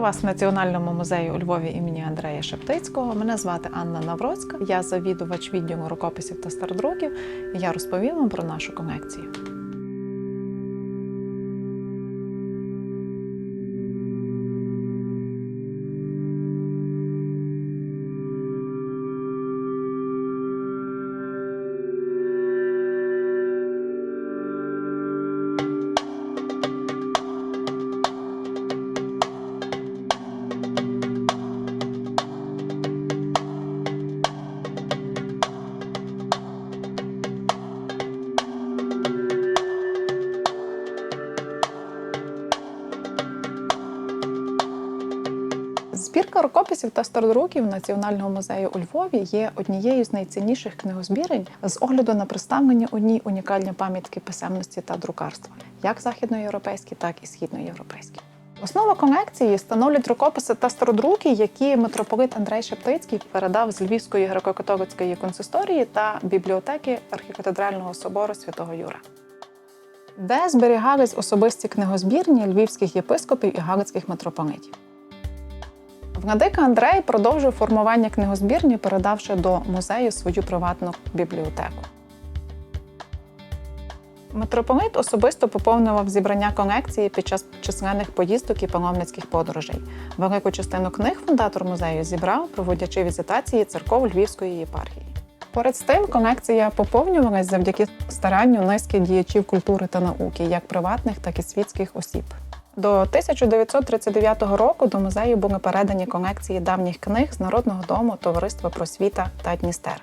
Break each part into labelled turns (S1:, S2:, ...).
S1: Вітаю вас в Національному музеї у Львові імені Андрея Шептицького. Мене звати Анна Навроцька. Я завідувач відділу рукописів та стародруків. І я розповім вам про нашу колекцію. Збірка рукописів та стародруків Національного музею у Львові є однією з найцінніших книгозбірень з огляду на представлені у ній унікальні пам'ятки писемності та друкарства, як західноєвропейські, так і східноєвропейські. Основа колекції становлять рукописи та стародруки, які митрополит Андрей Шептицький передав з Львівської греко-католицької консисторії та бібліотеки архікатедрального собору святого Юра, де зберігались особисті книгозбірні львівських єпископів і галицьких митрополитів. Владика Андрей продовжив формування книгозбірні, передавши до музею свою приватну бібліотеку. Митрополит особисто поповнював зібрання колекції під час численних поїздок і паломницьких подорожей. Велику частину книг фундатор музею зібрав, проводячи візитації церков Львівської єпархії. Поряд з тим, колекція поповнювалась завдяки старанню низки діячів культури та науки, як приватних, так і світських осіб. До 1939 року до музею були передані колекції давніх книг з Народного дому, Товариства Просвіта та Дністер.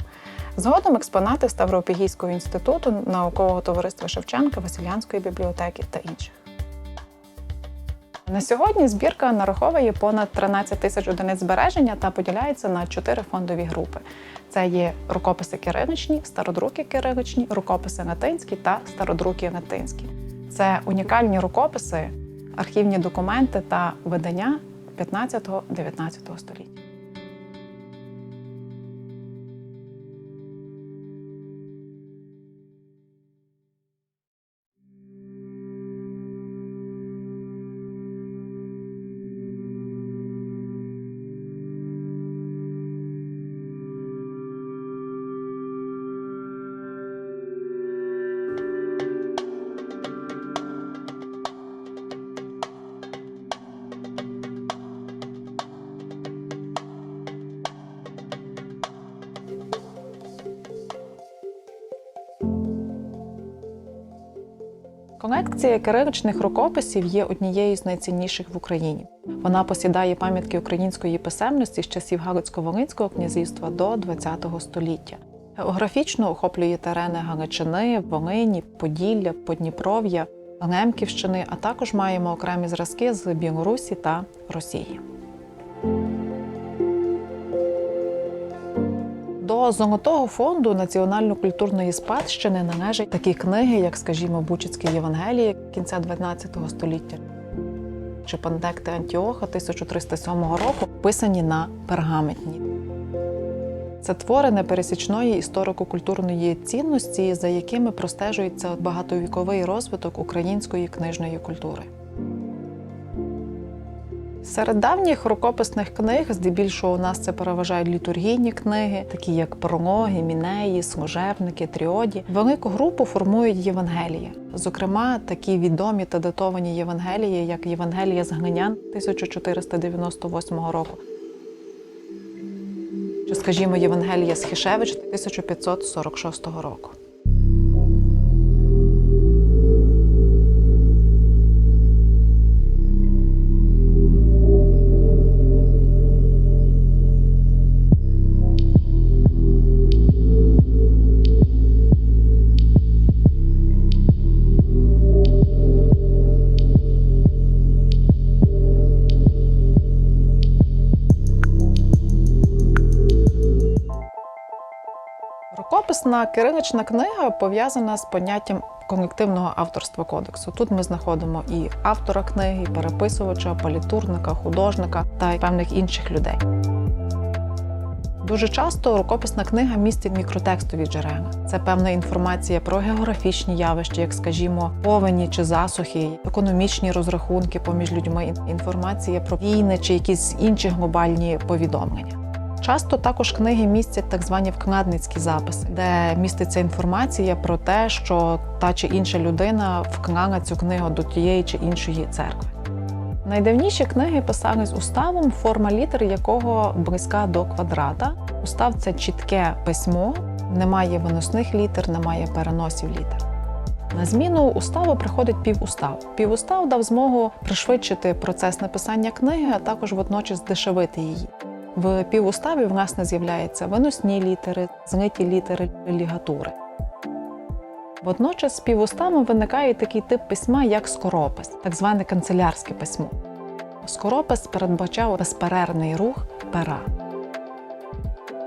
S1: Згодом експонати Ставропігійського інституту, наукового товариства Шевченка, Василянської бібліотеки та інших. На сьогодні збірка нараховує понад 13 тисяч одиниць збереження та поділяється на чотири фондові групи. Це є рукописи кириличні, стародруки кириличні, рукописи латинські та стародруки латинські. Це унікальні рукописи, архівні документи та видання 15-19 століття. Колекція кириличних рукописів є однією з найцінніших в Україні. Вона посідає пам'ятки української писемності з часів Галицько-Волинського князівства до ХХ століття. Географічно охоплює терени Галичини, Волині, Поділля, Подніпров'я, Лемківщини, а також маємо окремі зразки з Білорусі та Росії. До золотого фонду національно-культурної спадщини належать такі книги, як, скажімо, Бучицьке Євангеліє кінця 12 століття чи Пандекти Антіоха 1307 року, писані на пергаментні. Це твори непересічної історико-культурної цінності, за якими простежується багатовіковий розвиток української книжної культури. Серед давніх рукописних книг, здебільшого у нас це переважають літургійні книги, такі як прологи, мінеї, служебники, тріоді. Велику групу формують Євангелія. Зокрема, такі відомі та датовані Євангелії, як Євангелія з Глинян 1498 року. Чи, скажімо, Євангелія з Хішевич 1546 року. Рукописна кирилична книга пов'язана з поняттям колективного авторства кодексу. Тут ми знаходимо і автора книги, і переписувача, палітурника, художника та й певних інших людей. Дуже часто рукописна книга містить мікротекстові джерела. Це певна інформація про географічні явища, як скажімо, повені чи засухи, економічні розрахунки поміж людьми, інформація про війни чи якісь інші глобальні повідомлення. Часто також книги містять так звані вкладницькі записи, де міститься інформація про те, що та чи інша людина вклала цю книгу до тієї чи іншої церкви. Найдавніші книги писали з уставом, форма літери якого близька до квадрата. Устав це чітке письмо, немає виносних літер, немає переносів літер. На зміну уставу приходить півустав. Півустав дав змогу пришвидшити процес написання книги, а також водночас дешевити її. В півуставі в нас не з'являються виносні літери, злиті літери лігатури. Водночас з півуставом виникає такий тип письма, як скоропис, так зване канцелярське письмо. Скоропис передбачав безперервний рух пера.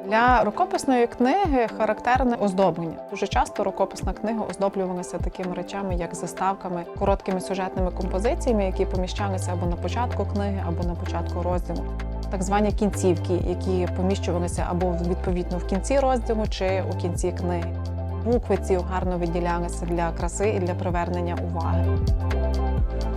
S1: Для рукописної книги характерне оздоблення. Дуже часто рукописна книга оздоблювалася такими речами, як заставками, короткими сюжетними композиціями, які поміщалися або на початку книги, або на початку розділу. Так звані кінцівки, які поміщувалися або відповідно в кінці розділу чи у кінці книги. Букви ці гарно виділялися для краси і для привернення уваги.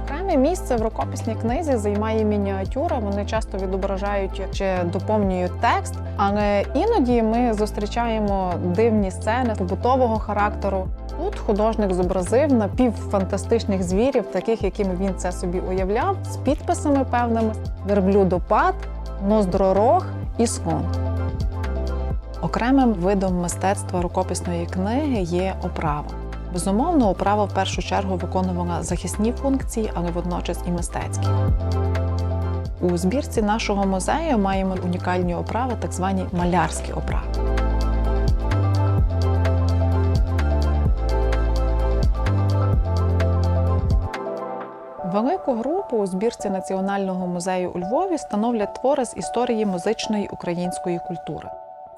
S1: Окреме місце в рукописній книзі займає мініатюра. Вони часто відображають чи доповнюють текст, але іноді ми зустрічаємо дивні сцени побутового характеру. Тут художник зобразив напівфантастичних звірів, таких, якими він це собі уявляв, з підписами певними: верблюдопад, ноздророг і слон. Окремим видом мистецтва рукописної книги є оправа. Безумовно, оправа в першу чергу виконувала захисні функції, але водночас і мистецькі. У збірці нашого музею маємо унікальні оправи, так звані малярські оправи. Велику групу у збірці Національного музею у Львові становлять твори з історії музичної української культури.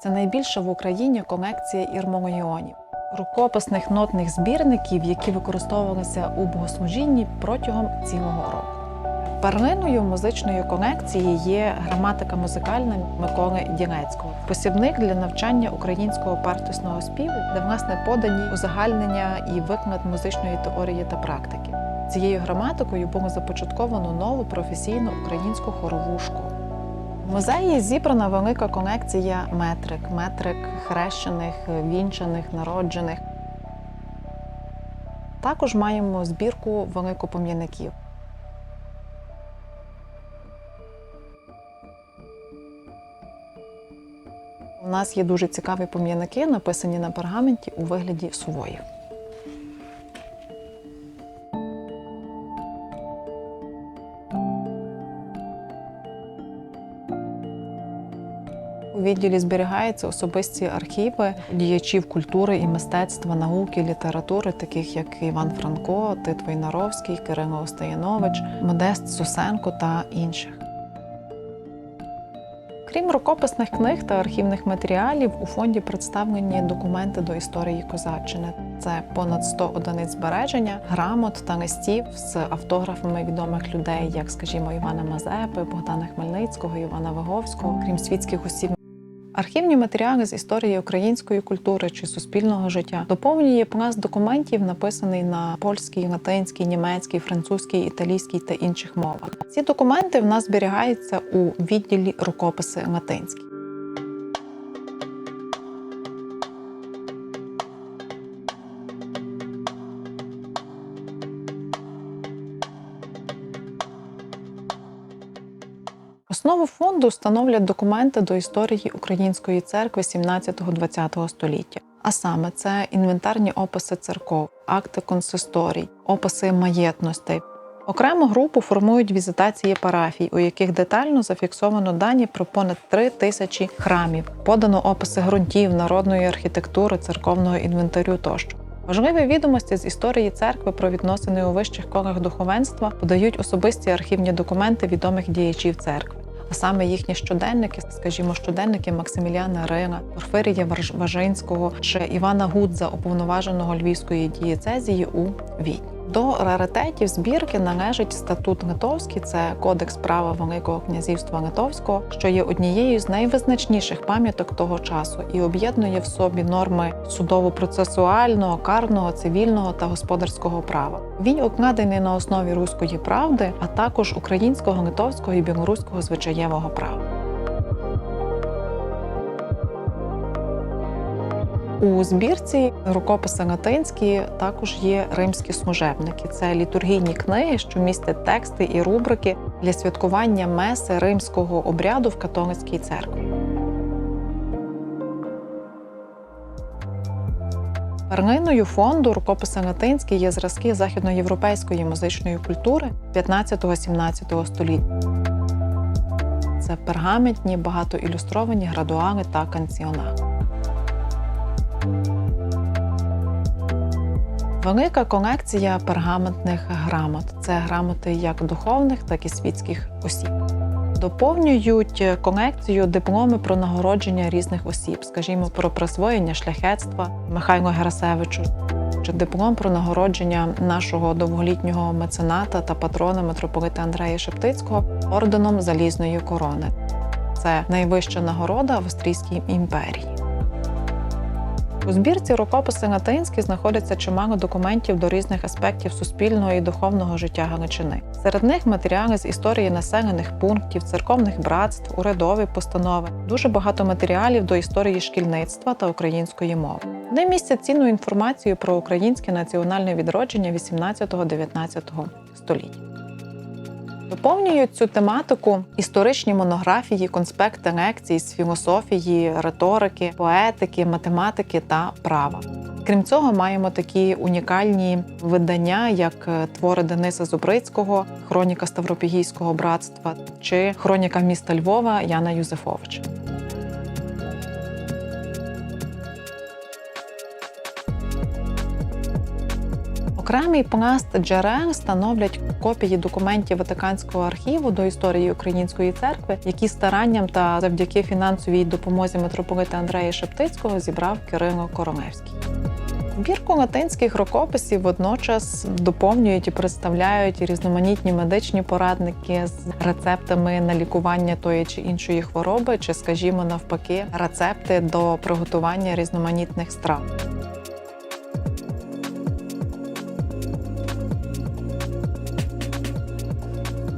S1: Це найбільша в Україні колекція ірмолеонів, рукописних нотних збірників, які використовувалися у богослужінні протягом цілого року. Перлиною музичної колекції є граматика музикальна Миколи Ділецького, посібник для навчання українського партисного співу, де власне подані узагальнення і виклад музичної теорії та практики. Цією граматикою було започатковано нову професійну українську хорову школу. В музеї зібрана велика колекція метрик, метрик хрещених, вінчаних, народжених. Також маємо збірку велику пом'яників. У нас є дуже цікаві пом'яники, написані на пергаменті у вигляді сувоїв. Відділі зберігаються особисті архіви діячів культури і мистецтва, науки, літератури, таких як Іван Франко, Тит Войнаровський, Кирило Остаянович, Модест Сусенко та інших. Крім рукописних книг та архівних матеріалів, у фонді представлені документи до історії козаччини. Це понад 100 одиниць збереження, грамот та листів з автографами відомих людей, як, скажімо, Івана Мазепи, Богдана Хмельницького, Івана Виговського, крім світських осіб. Архівні матеріали з історії української культури чи суспільного життя доповнює пласт документів, написаний на польській, латинській, німецькій, французькій, італійській та інших мовах. Ці документи в нас зберігаються у відділі рукописи латинські. Основу фонду становлять документи до історії Української церкви 17-20 століття. А саме це інвентарні описи церков, акти консисторій, описи маєтностей. Окрему групу формують візитації парафій, у яких детально зафіксовано дані про понад три тисячі храмів, подано описи ґрунтів, народної архітектури, церковного інвентарю тощо. Важливі відомості з історії церкви про відносини у вищих колах духовенства подають особисті архівні документи відомих діячів церкви, а саме їхні щоденники, скажімо, щоденники Максиміліана Рина, Порфирія Важ- Важинського чи Івана Гудза, уповноваженого Львівської дієцезії у Відні. До раритетів збірки належить статут Литовський, це кодекс права Великого князівства Литовського, що є однією з найвизначніших пам'яток того часу і об'єднує в собі норми судово-процесуального, карного, цивільного та господарського права. Він укладений на основі руської правди, а також українського, литовського і білоруського звичаєвого права. У збірці рукописи латинські також є римські служебники. Це літургійні книги, що містять тексти і рубрики для святкування меси римського обряду в католицькій церкві. Перлиною фонду рукописи латинські є зразки західноєвропейської музичної культури 15-17 століття. Це пергаментні, багатоілюстровані градуали та канціонали. Велика колекція пергаментних грамот. Це грамоти як духовних, так і світських осіб. Доповнюють колекцію дипломи про нагородження різних осіб, скажімо, про присвоєння шляхетства Михайло Герасевичу, чи диплом про нагородження нашого довголітнього мецената та патрона митрополита Андрея Шептицького орденом Залізної корони. Це найвища нагорода в Австрійській імперії. У збірці рукописи латинські знаходиться чимало документів до різних аспектів суспільного і духовного життя Галичини. Серед них матеріали з історії населених пунктів, церковних братств, урядові постанови, дуже багато матеріалів до історії шкільництва та української мови. Вони містять цінну інформацію про українське національне відродження 18-19 століття. Доповнюють цю тематику історичні монографії, конспекти лекцій з філософії, риторики, поетики, математики та права. Крім цього, маємо такі унікальні видання, як твори Дениса Зубрицького, Хроніка Ставропігійського братства чи Хроніка міста Львова Яна Юзефовича. Окремий пласт джерел становлять копії документів Ватиканського архіву до історії Української церкви, які старанням та завдяки фінансовій допомозі митрополита Андрея Шептицького зібрав Кирило Королевський. Збірку латинських рукописів водночас доповнюють і представляють різноманітні медичні порадники з рецептами на лікування тої чи іншої хвороби, чи, скажімо, навпаки, рецепти до приготування різноманітних страв.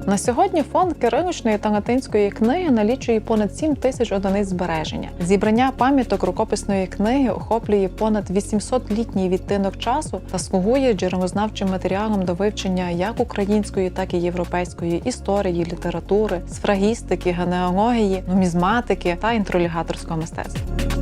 S1: На сьогодні фонд кириличної та латинської книги налічує понад 7 тисяч одиниць збереження. Зібрання пам'яток рукописної книги охоплює понад 800-літній відтинок часу та слугує джерелознавчим матеріалом до вивчення як української, так і європейської історії, літератури, сфрагістики, генеалогії, нумізматики та інтролігаторського мистецтва.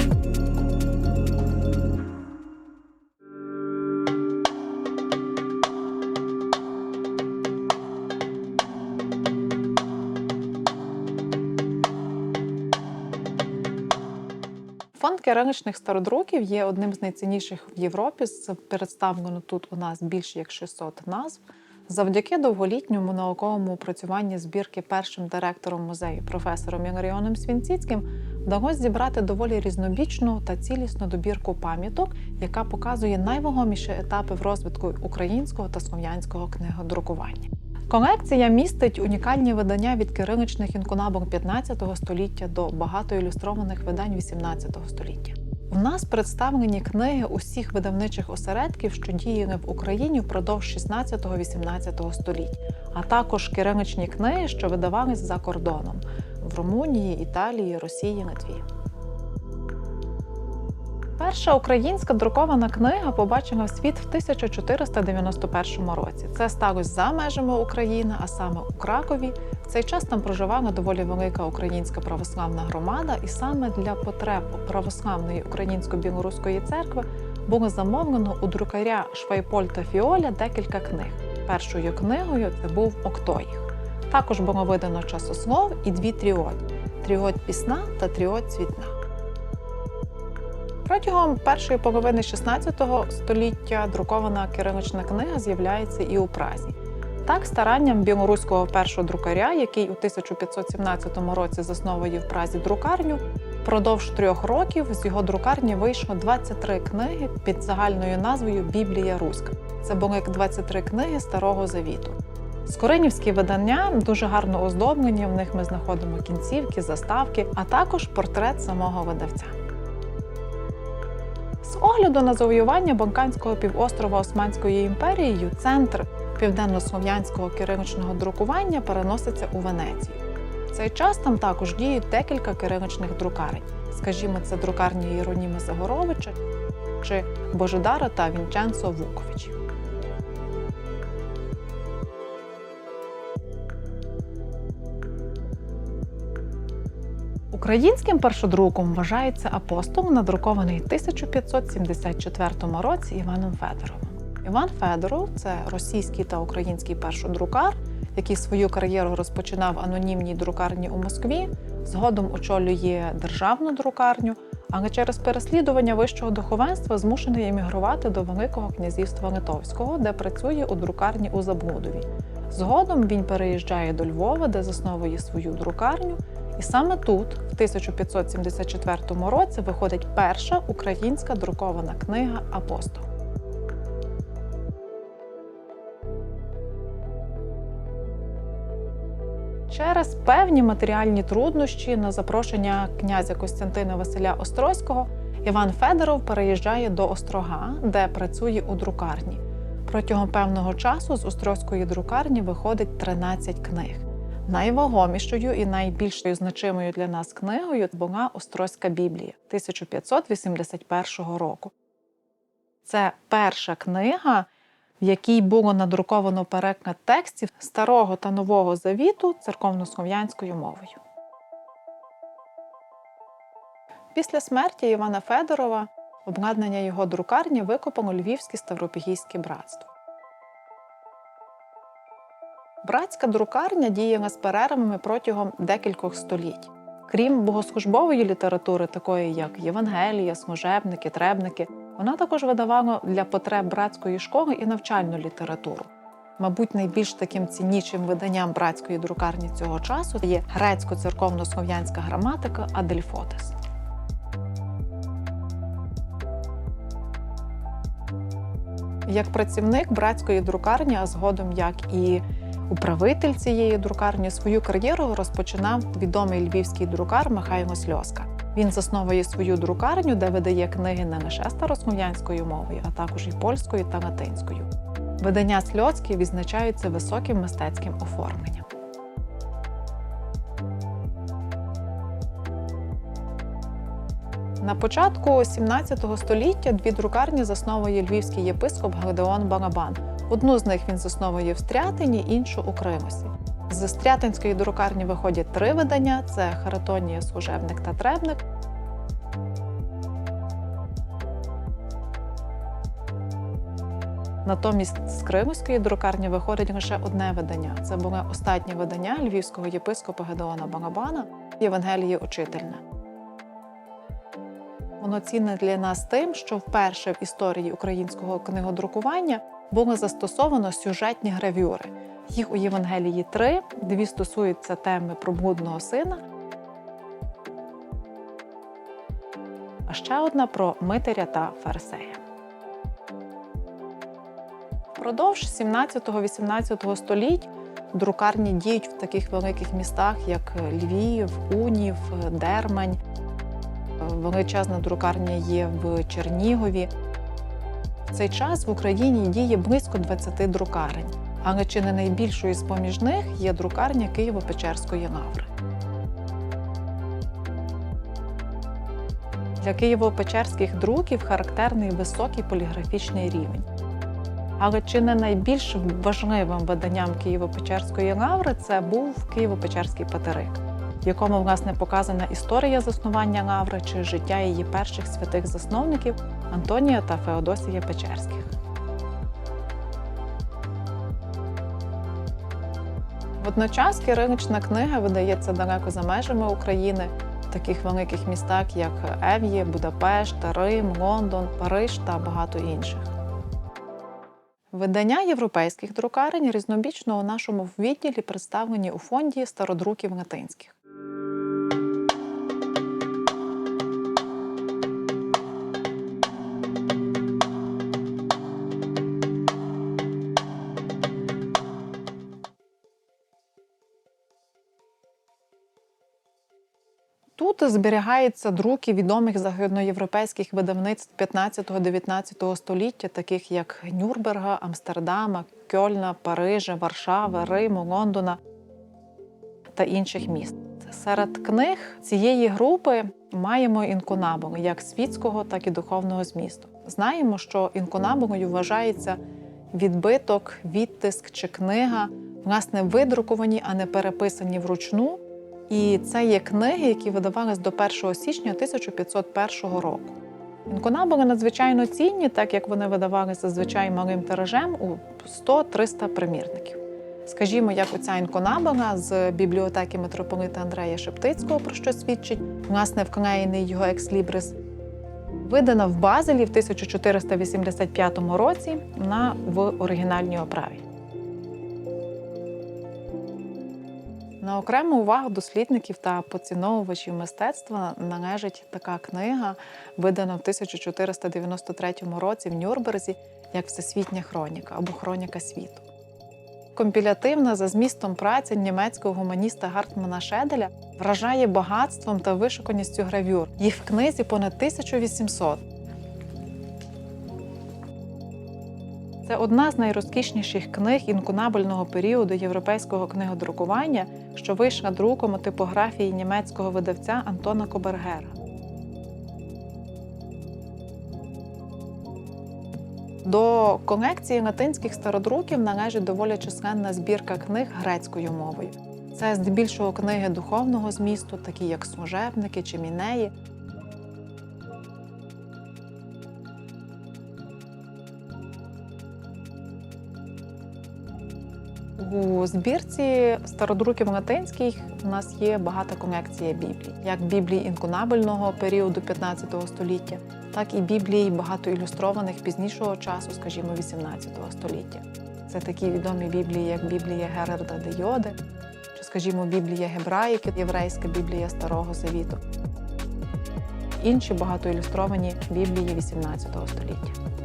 S1: Фонд кириличних стародруків є одним з найцінніших в Європі. Представлено тут у нас більше як 600 назв. Завдяки довголітньому науковому опрацюванню збірки першим директором музею професором Іларіоном Свінціцьким вдалося зібрати доволі різнобічну та цілісну добірку пам'яток, яка показує найвагоміші етапи в розвитку українського та слов'янського книгодрукування. Колекція містить унікальні видання від кириличних інкунабок 15 століття до багатоілюстрованих видань 18 століття. У нас представлені книги усіх видавничих осередків, що діяли в Україні впродовж 16-18 століть, а також кириличні книги, що видавались за кордоном в Румунії, Італії, Росії, Литві. Перша українська друкована книга побачила світ в 1491 році. Це сталося за межами України, а саме у Кракові. В цей час там проживала доволі велика українська православна громада, і саме для потреб православної українсько-білоруської церкви було замовлено у друкаря Швайпольта Фіоля декілька книг. Першою книгою це був Октоїх. Також було видано часослов і дві тріоді: тріод пісна та тріод цвітна. Протягом першої половини 16 століття друкована кирилична книга з'являється і у Празі. Так, старанням білоруського першого друкаря, який у 1517 році засновує в Празі друкарню, Впродовж трьох років з його друкарні вийшло 23 книги під загальною назвою Біблія Руська. Це були 23 книги Старого Завіту. Скоринівські видання дуже гарно оздоблені. В них ми знаходимо кінцівки, заставки, а також портрет самого видавця. З огляду на завоювання Балканського півострова Османською імперією, центр південно-слов'янського кириличного друкування переноситься у Венецію. В цей час там також діють декілька кириличних друкарень. Скажімо, це друкарні Єроніми Загоровича чи Божидара та Вінченцо Вуковичі. Українським першодруком вважається апостол, надрукований 1574 році Іваном Федоровим. Іван Федоров це російський та український першодрукар, який свою кар'єру розпочинав в анонімній друкарні у Москві, згодом очолює державну друкарню, але через переслідування вищого духовенства змушений емігрувати до Великого князівства Литовського, де працює у друкарні у Забудові. Згодом він переїжджає до Львова, де засновує свою друкарню. І саме тут, в 1574 році, виходить перша українська друкована книга Апостол. Через певні матеріальні труднощі на запрошення князя Костянтина Василя Острозького Іван Федоров переїжджає до Острога, де працює у друкарні. Протягом певного часу з Острозької друкарні виходить 13 книг. Найвагомішою і найбільшою значимою для нас книгою була Острозька Біблія 1581 року. Це перша книга, в якій було надруковано переклад текстів Старого та Нового Завіту церковнослов'янською мовою. Після смерті Івана Федорова обладнання його друкарні викопало Львівське Ставропігійське братство. Братська друкарня діяла з перервами протягом декількох століть. Крім богослужбової літератури, такої як Євангелія, служебники, требники, вона також видавала для потреб братської школи і навчальну літературу. Мабуть, найбільш таким ціннішим виданням братської друкарні цього часу є грецько-церковно-слов'янська граматика Адельфотес. Як працівник братської друкарні, а згодом як і управитель цієї друкарні, свою кар'єру розпочинав відомий львівський друкар Михайло Сльоска. Він засновує свою друкарню, де видає книги не лише старослов'янською мовою, а також і польською та латинською. Видання Сльоцькі відзначаються високим мистецьким оформленням. На початку 17 століття дві друкарні засновує львівський єпископ Гедеон Балабан. Одну з них він засновує в Стрятині, іншу у Кримосі. З Стрятинської друкарні виходять три видання: це Харатонія, служебник та требник. Натомість з Кримської друкарні виходить лише одне видання. Це було останнє видання львівського єпископа Гедеона Балабана Євангеліє Учительне. Воно цінне для нас тим, що вперше в історії українського книгодрукування було застосовано сюжетні гравюри. Їх у Євангелії три, дві стосуються теми про блудного сина, а ще одна про Митаря та Фарисея. Впродовж 17-18 століть друкарні діють в таких великих містах, як Львів, Унів, Дермань. Величезна друкарня є в Чернігові. В цей час в Україні діє близько 20 друкарень, але чи не найбільшою з поміж них є друкарня Києво-Печерської лаври. Для Києво-Печерських друків характерний високий поліграфічний рівень. Але чи не найбільш важливим виданням Києво-Печерської лаври це був Києво-Печерський патерик, в якому власне показана історія заснування лаври чи життя її перших святих засновників Антонія та Феодосія Печерських. Водночас кирилична книга видається далеко за межами України, в таких великих містах, як Ев'є, Будапешт, Рим, Лондон, Париж та багато інших. Видання європейських друкарень різнобічно у нашому відділі представлені у фонді стародруків латинських. Тут зберігаються друки відомих західноєвропейських видавництв 15-19 століття, таких як Нюрнберга, Амстердама, Кьольна, Парижа, Варшави, Риму, Лондона та інших міст. Серед книг цієї групи маємо інкунабулу як світського, так і духовного змісту. Знаємо, що інкунабулою вважається відбиток, відтиск чи книга, власне, видруковані, а не переписані вручну. І це є книги, які видавались до 1 січня 1501 року. Інкунабули надзвичайно цінні, так як вони видавалися зазвичай малим тиражем у 100-300 примірників. Скажімо, як оця інкунабула з бібліотеки митрополита Андрея Шептицького, про що свідчить, власне, вклеєний його екслібрис, видана в Базелі в 1485 році на в оригінальній оправі. На окрему увагу дослідників та поціновувачів мистецтва належить така книга, видана в 1493 році в Нюрнберзі як Всесвітня хроніка або Хроніка світу. Компілятивна за змістом праця німецького гуманіста Гартмана Шеделя вражає багатством та вишуканістю гравюр. Їх в книзі понад 1800. Це одна з найрозкішніших книг інкунабельного періоду європейського книгодрукування, що вийшла друком у типографії німецького видавця Антона Кобергера. До колекції латинських стародруків належить доволі численна збірка книг грецькою мовою. Це здебільшого книги духовного змісту, такі як служебники чи мінеї. У збірці стародруків латинських у нас є багата колекція Біблій, як Біблій інкунабельного періоду 15 століття, так і Біблій багато ілюстрованих пізнішого часу, скажімо, 18 століття. Це такі відомі Біблії, як Біблія Герарда де Йоде, чи, скажімо, Біблія Гебраїки, єврейська Біблія Старого Завіту. Інші багатоілюстровані Біблії 18 століття.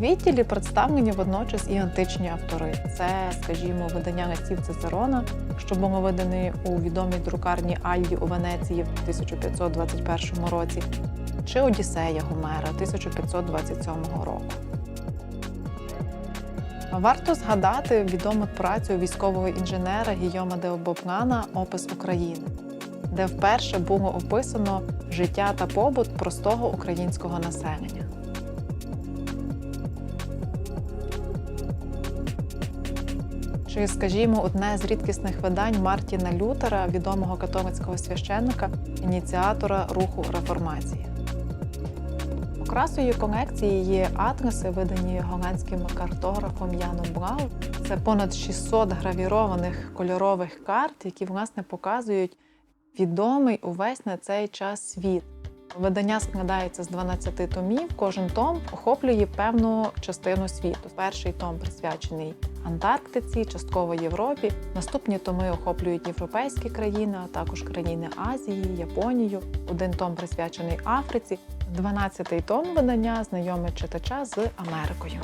S1: Відділі представлені водночас і античні автори. Це, скажімо, видання листів Цицерона, що було видане у відомій друкарні Альді у Венеції в 1521 році, чи Одіссея Гомера 1527 року. Варто згадати відому працю військового інженера Гійома де Обоплана Опис України, де вперше було описано життя та побут простого українського населення. Чи, скажімо, одне з рідкісних видань Мартіна Лютера, відомого католицького священника, ініціатора руху реформації. Окрасою колекції є атlaси, видані голландським картографом Яном Блау. Це понад 600 гравірованих кольорових карт, які власне показують відомий увесь на цей час світ. Видання складається з 12 томів. Кожен том охоплює певну частину світу. Перший том присвячений Антарктиці, частково Європі. Наступні томи охоплюють європейські країни, а також країни Азії, Японію. Один том присвячений Африці. 12-й том видання знайомить читача з Америкою.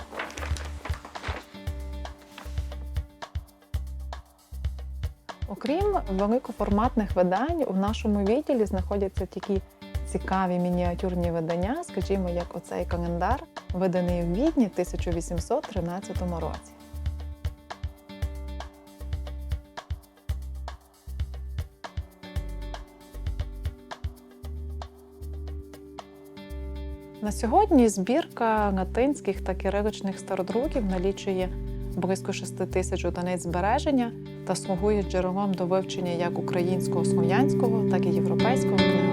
S1: Окрім великоформатних видань, у нашому відділі знаходяться такі цікаві мініатюрні видання, скажімо, як оцей календар, виданий в Відні в 1813 році. На сьогодні збірка латинських та кириличних стародруків налічує близько 6 тисяч одиниць збереження та слугує джерелом до вивчення як українського слов'янського, так і європейського книга.